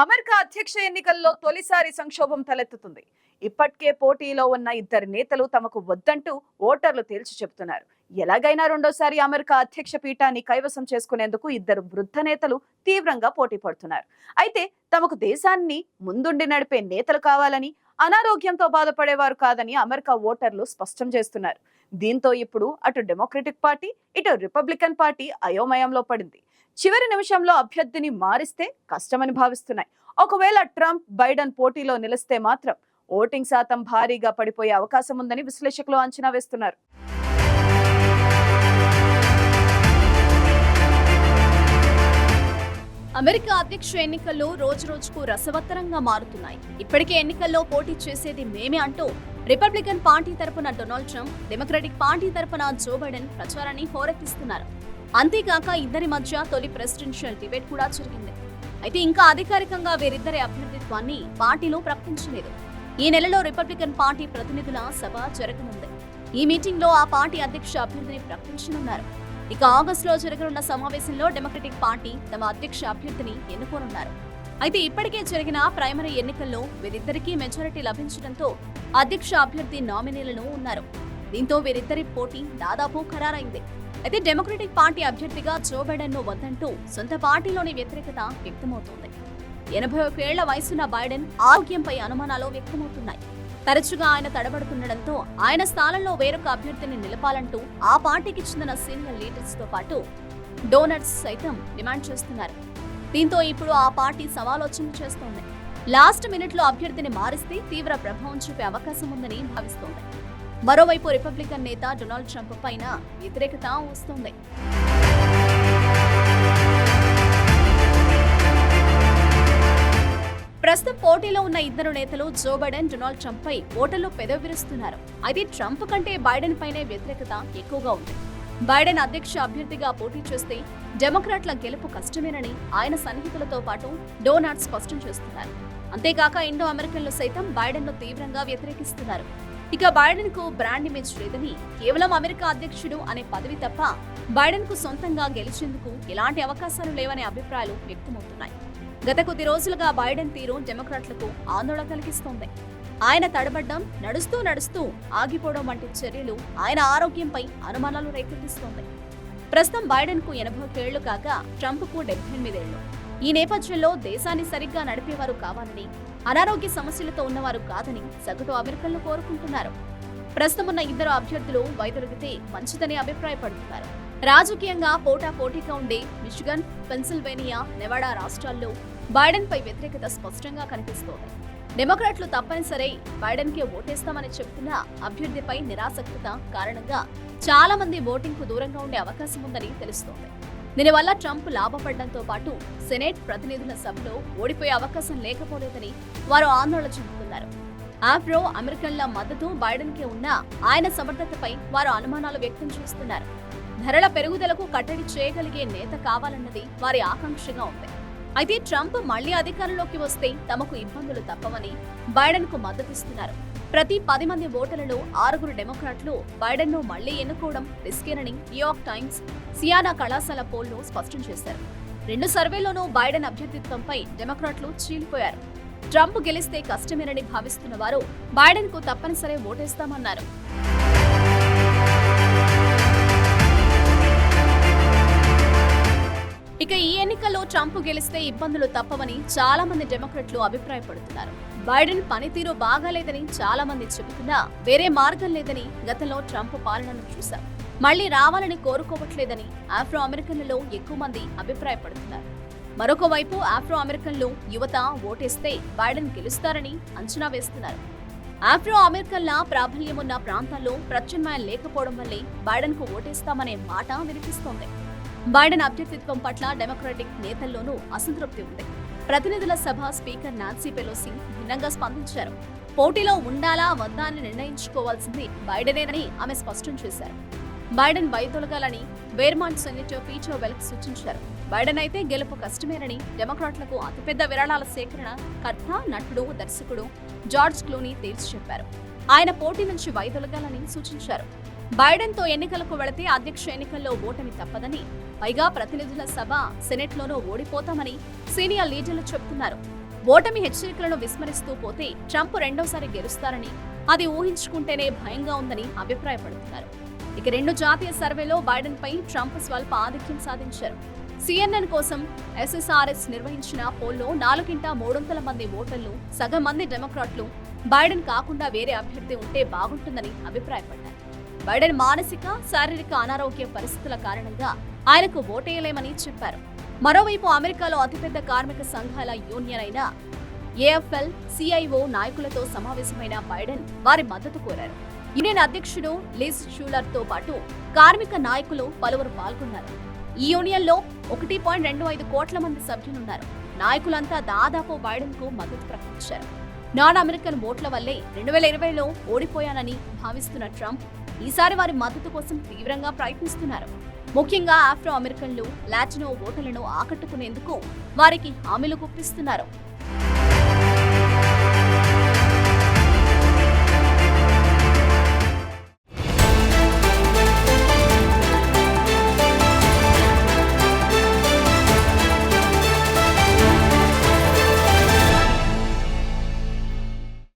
America అధ్యక్ష ఎన్నికల్లో తొలిసారి సంక్షోభం తలెత్తుతుంది. ఇప్పటికే పోటీలో ఉన్న ఇద్దరు నేతలు తమకు వద్దంటూ ఓటర్లు తేల్చి చెబుతున్నారు. ఎలాగైనా రెండోసారి అమెరికా అధ్యక్ష పీఠాన్ని కైవసం చేసుకునేందుకు ఇద్దరు వృద్ధ నేతలు తీవ్రంగా పోటీ పడుతున్నారు. అయితే తమకు దేశాన్ని ముందుండి నడిపే నేతలు కావాలని అనారోగ్యంతో బాధపడేవారు కాదని అమెరికా ఓటర్లు స్పష్టం చేస్తున్నారు. దీంతో ఇప్పుడు అటు డెమోక్రటిక్ పార్టీ ఇటు రిపబ్లికన్ పార్టీ అయోమయంలో పడింది. చివరి నిమిషంలో అభ్యర్థిని మారిస్తే కష్టమని భావిస్తున్నాయి. ఒకవేళ ట్రంప్ బైడెన్ పోటీలో నిలిస్తే మాత్రం ఓటింగ్ శాతం భారీగా పడిపోయే అవకాశం ఉందని విశ్లేషకులు అంచనా వేస్తున్నారు. అమెరికా అధ్యక్ష ఎన్నికల్లో రోజు రోజుకు రసవత్తరంగా మారుతున్నాయి. ఇప్పటికే ఎన్నికల్లో పోటీ చేసేది మేమే అంటూ రిపబ్లికన్ పార్టీ తరపున డొనాల్డ్ ట్రంప్ డెమోక్రటిక్ పార్టీ తరపున జో బైడెన్ ప్రచారాన్ని హోరెత్తిస్తున్నారు. అంతేకాక ఇద్దరి మధ్య తొలి ప్రెసిడెన్షియల్ డిబేట్ కూడా జరిగింది. అయితే ఇంకా అధికారికంగా వీరిద్దరి అభ్యర్థిత్వాన్ని పార్టీలో ప్రకటించలేదు. ఈ నెలలో రిపబ్లికన్ పార్టీ ప్రతినిధుల సభ జరగనుంది. ఈ మీటింగ్లో ఆ పార్టీ అధ్యక్ష అభ్యర్థిని ప్రకటించనున్నారు. ఇక ఆగస్టులో జరగనున్న సమావేశంలో డెమోక్రటిక్ పార్టీ తమ అధ్యక్ష అభ్యర్థిని ఎన్నుకోనున్నారు. అయితే ఇప్పటికే జరిగిన ప్రైమరీ ఎన్నికల్లో వీరిద్దరికీ మెజారిటీ లభించడంతో అధ్యక్ష అభ్యర్థి నామినీలను ఉన్నారు. దీంతో వీరిద్దరి పోటీ దాదాపు ఖరారైంది. అయితే డెమోక్రటిక్ పార్టీ అభ్యర్థిగా జో బైడెన్ను వద్దంటూ సొంత పార్టీలోని వ్యతిరేకత వ్యక్తమవుతోంది. ఎనభై ఒకేళ్ళ వయసున్న బైడెన్ ఆరోగ్యంపై అనుమానాలు వ్యక్తమవుతున్నాయి. తరచుగా ఆయన తడబడుతుండటంతో ఆయన స్థానంలో వేరొక అభ్యర్థిని నిలపాలంటూ ఆ పార్టీకి చెందిన సీనియర్ లీడర్స్తో పాటు డోనర్స్ సైతం డిమాండ్ చేస్తున్నారు. దీంతో ఇప్పుడు ఆ పార్టీ సమాలోచన చేస్తోంది. లాస్ట్ మినిట్లో అభ్యర్థిని మారిస్తే తీవ్ర ప్రభావం చూపే అవకాశం ఉందని భావిస్తోంది. మరోవైపు రిపబ్లికన్ నేత డొనాల్డ్ ట్రంప్ పైన వ్యతిరేకత వస్తోంది. ప్రస్తుతం పోటీలో ఉన్న ఇద్దరు నేతలు జో బైడెన్ డొనాల్డ్ ట్రంప్ పై ఓటర్లు పెదవి విరుస్తున్నారు అయితే ట్రంప్ కంటే బైడెన్ పైనే వ్యతిరేకత ఎక్కువగా ఉంది. బైడెన్ అధ్యక్ష అభ్యర్థిగా పోటీ చేస్తే డెమోక్రాట్ల గెలుపు కష్టమేనని ఆయన సన్నిహితులతో పాటు డోనాల్డ్ స్పష్టం చేస్తున్నారు. అంతేకాక ఇండో అమెరికన్లు సైతం బైడెన్ను తీవ్రంగా వ్యతిరేకిస్తున్నారు. ఇక బైడెన్కు బ్రాండ్ ఇమేజ్ లేదని కేవలం అమెరికా అధ్యక్షుడు అనే పదవి తప్ప బైడెన్కు సొంతంగా గెలిచేందుకు ఎలాంటి అవకాశాలు లేవనే అభిప్రాయాలు వ్యక్తమవుతున్నాయి. గత కొద్ది రోజులుగా బైడెన్ తీరు డెమోక్రాట్లకు ఆందోళన కలిగిస్తోంది. ఆయన తడబడ్డం నడుస్తూ నడుస్తూ ఆగిపోవడం వంటి చర్యలు ఆయన ఆరోగ్యంపై అనుమానాలు రేకెత్తిస్తోంది. ప్రస్తుతం బైడెన్కు ఎనభై ఒకేళ్ళు కాగా ట్రంప్కు డెబ్బై ఎనిమిదేళ్ళు. ఈ నేపథ్యంలో దేశాన్ని సరిగ్గా నడిపేవారు కావాలని అనారోగ్య సమస్యలతో ఉన్నవారు కాదని సగటు అమెరికన్లు కోరుకుంటున్నారు. ప్రస్తుతం ఉన్న ఇద్దరు అభ్యర్థులు వైదొలిగితే మంచిదని అభిప్రాయపడుతున్నారు. రాజకీయంగా పోటా పోటీగా ఉండే మిషిగన్ పెన్సిల్వేనియా నెవాడా రాష్ట్రాల్లో బైడెన్ పై వ్యతిరేకత స్పష్టంగా కనిపిస్తోంది. డెమోక్రాట్లు తప్పనిసరి బైడెన్ కే ఓటేస్తామని చెబుతున్న అభ్యర్థిపై నిరాసక్తత కారణంగా చాలా మంది ఓటింగ్కు దూరంగా ఉండే అవకాశం ఉందని తెలుస్తోంది. దీనివల్ల ట్రంప్ లాభపడడంతో పాటు సెనేట్ ప్రతినిధుల సభలో ఓడిపోయే అవకాశం లేకపోలేదని వారు ఆందోళన చెందుతున్నారు. ఆఫ్రో అమెరికన్ల మద్దతు బైడెన్కి ఉన్న ఆయన సమర్థతపై వారు అనుమానాలు వ్యక్తం చేస్తున్నారు. ధరల పెరుగుదలకు కట్టడి చేయగలిగే నేత కావాలన్నది వారి ఆకాంక్షగా ఉంది. అయితే ట్రంప్ మళ్ళీ అధికారంలోకి వస్తే తమకు ఇబ్బందులు తప్పవని బైడెన్కు మద్దతిస్తున్నారు. ప్రతి పది మంది ఓటర్లలో ఆరుగురు డెమోక్రాట్లు బైడెన్ను మళ్ళీ ఎన్నుకోవడం రిస్కేనని న్యూయార్క్ టైమ్స్ సియానా కళాశాల పోల్లో స్పష్టం చేశారు. రెండు సర్వేలోనూ బైడెన్ అభ్యర్థిత్వంపై డెమోక్రాట్లు చీలిపోయారు. ట్రంప్ గెలిస్తే కష్టమేనని భావిస్తున్న వారు బైడెన్కు తప్పనిసరి ఓటేస్తామన్నారు. ట్రంప్ గెలిస్తే ఇబ్బందులు తప్పవని చాలా మంది డెమోక్రట్లు అభిప్రాయపడుతున్నారు. బైడెన్ పనితీరు బాగాలేదని చాలా మంది చెబుతున్నా వేరే మార్గం లేదని గతంలో ట్రంప్ పాలనను చూశాం మళ్ళీ రావాలని కోరుకోవట్లేదని ఆఫ్రో అమెరికన్లలో ఎక్కువ మంది అభిప్రాయపడుతున్నారు. మరొక వైపు ఆఫ్రో అమెరికన్లు యువత ఓటేస్తే బైడెన్ గెలుస్తారని అంచనా వేస్తున్నారు. ఆఫ్రో అమెరికన్ల ప్రాబల్యం ఉన్న ప్రాంతాల్లో ప్రత్యామ్నాయం లేకపోవడం వల్లే బైడెన్కు ఓటేస్తామనే మాట వినిపిస్తోంది. బైడెన్ అభ్యర్థిత్వం పట్ల డెమోక్రటిక్ నేతల్లోనూ అసంతృప్తి ఉంది. ప్రతినిధుల సభ స్పీకర్ నాన్సీ పెలోసి భిన్నంగా స్పందించారు. పోటీలో ఉండాలా వద్దా అని నిర్ణయించుకోవాల్సింది బైడెనేనని ఆమె స్పష్టం చేశారు. బైడెన్ వైదొలగాలని వేర్మాంట్ సెనేటర్ పీటర్ వెల్క్ సూచించారు. బైడెన్ అయితే గెలుపు కష్టమేనని డెమోక్రాట్లకు అతిపెద్ద విరాళాల సేకరణ కర్త నటుడు దర్శకుడు జార్జ్ క్లూనీ తేల్చి చెప్పారు. ఆయన పోటీ నుంచి వైదొలగాలని సూచించారు. బైడెన్తో ఎన్నికలకు వెళితే అధ్యక్ష ఎన్నికల్లో ఓటమి తప్పదని పైగా ప్రతినిధుల సభ సెనెట్లోనూ ఓడిపోతామని సీనియర్ లీడర్లు చెబుతున్నారు. ఓటమి హెచ్చరికలను విస్మరిస్తూ పోతే ట్రంప్ రెండోసారి గెలుస్తారని అది ఊహించుకుంటేనే భయంగా ఉందని అభిప్రాయపడుతున్నారు. ఇక రెండు జాతీయ సర్వేలో బైడెన్పై ట్రంప్ స్వల్ప ఆధిక్యం సాధించారు. సిఎన్ఎన్ కోసం ఎస్ఎస్ఆర్ఎస్ నిర్వహించిన పోల్లో నాలుగింట మూడొందల మంది ఓటర్లు సగం మంది డెమోక్రాట్లు బైడెన్ కాకుండా వేరే అభ్యర్థి ఉంటే బాగుంటుందని అభిప్రాయపడ్డారు. బైడెన్ మానసిక శారీరక అనారోగ్య పరిస్థితుల కారణంగా ఆయనకు ఓటేయలేమని చెప్పారు. మరోవైపు అమెరికాలో అతిపెద్ద కార్మిక సంఘాల యూనియన్ అయిన ఏఎఫ్ఎల్ సిఐఓ నాయకులతో సమావేశమైన బైడెన్ వారి మద్దతు కోరారు. యూనియన్ అధ్యక్షుడు లిజ్ షూలర్తో పాటు కార్మిక నాయకులు పలువురు పాల్గొన్నారు. ఈ యూనియన్లో ఒకటి పాయింట్ రెండు ఐదు కోట్ల మంది సభ్యులున్నారు. నాయకులంతా దాదాపు బైడెన్కు మద్దతు ప్రకటించారు. నాన్ అమెరికన్ ఓట్ల వల్లే రెండు వేల ఇరవైలో ఓడిపోయానని భావిస్తున్న ట్రంప్ ఈసారి వారి మద్దతు కోసం తీవ్రంగా ప్రయత్నిస్తున్నారు. ముఖ్యంగా ఆఫ్రో అమెరికన్లు లాటినో ఓటర్లను ఆకట్టుకునేందుకు వారికి హామీలు గుప్పిస్తున్నారు.